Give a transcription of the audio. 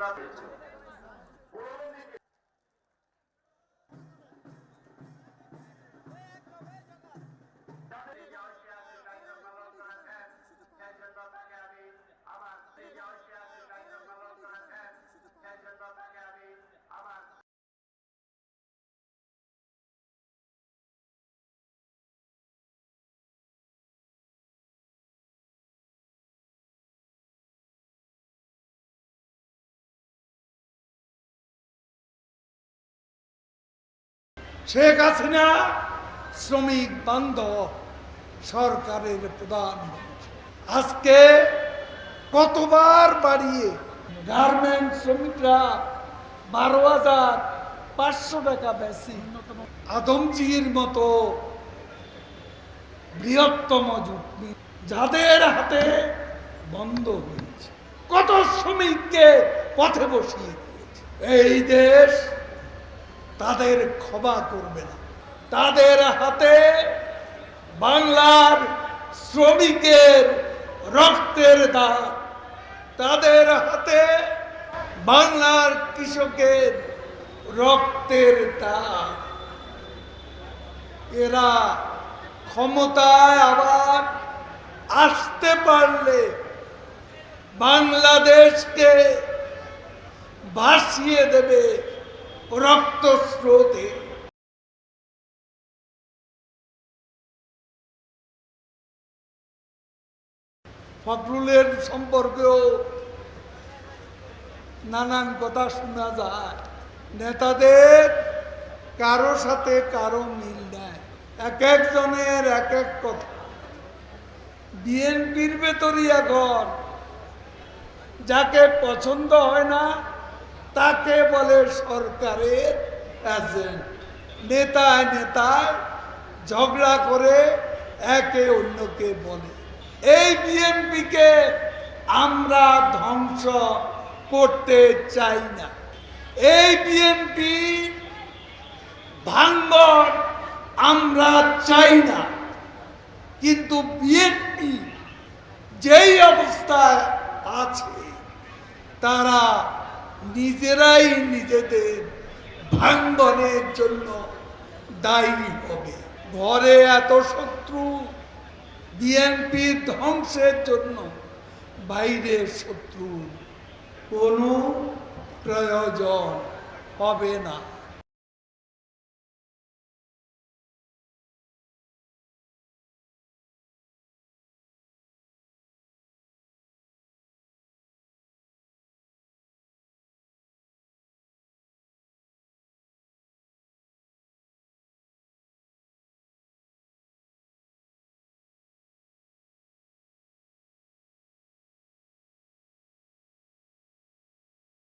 কাজ শেখ হাসিনা শ্রমিক বান্ধব, সরকারের প্রধান। আজকে কতবার বাড়িয়ে গার্মেন্ট শ্রমিকরা বারো হাজার পাঁচশো টাকা বেশি। আদমজির মতো বৃহত্তম জুট যাদের হাতে বন্ধ হয়েছে, কত শ্রমিককে পথে বসিয়ে দিয়েছে। এই দেশ তাদের ক্ষমা করবে না। তাদের হাতে বাংলার শ্রমিকের রক্তের দাগ। তাদের হাতে বাংলার কৃষকের রক্তের দাগ। এরা ক্ষমতায় আবার আসতে পারলে বাংলাদেশকে ভাসিয়ে দেবে। রক্ত স্রোতে ফখরুলের সম্পর্কেও নানান কথা শোনা যায়। নেতাদের কারও সাথে কারও মিল নেয় এক একজনের এক এক কথা। বিএনপির ভেতরই এখন যাকে পছন্দ হয় না তাকে বলে সরকারের এজেন্ট নেতায় নেতায় ঝগড়া করে একে অন্যকে বলে। এই বিএনপিকে আমরা ধ্বংস করতে চাই না। এই বিএনপি ভাঙ্গন আমরা চাই না। কিন্তু বিএনপি যেই অবস্থায় আছে, তারা নিজেরাই নিজেদের ভাঙ্গনের জন্য দায়ী হবে। ঘরে এত শত্রু বিএনপি ধ্বংসের জন্য বাইরের শত্রু কোনো প্রয়োজন হবে না।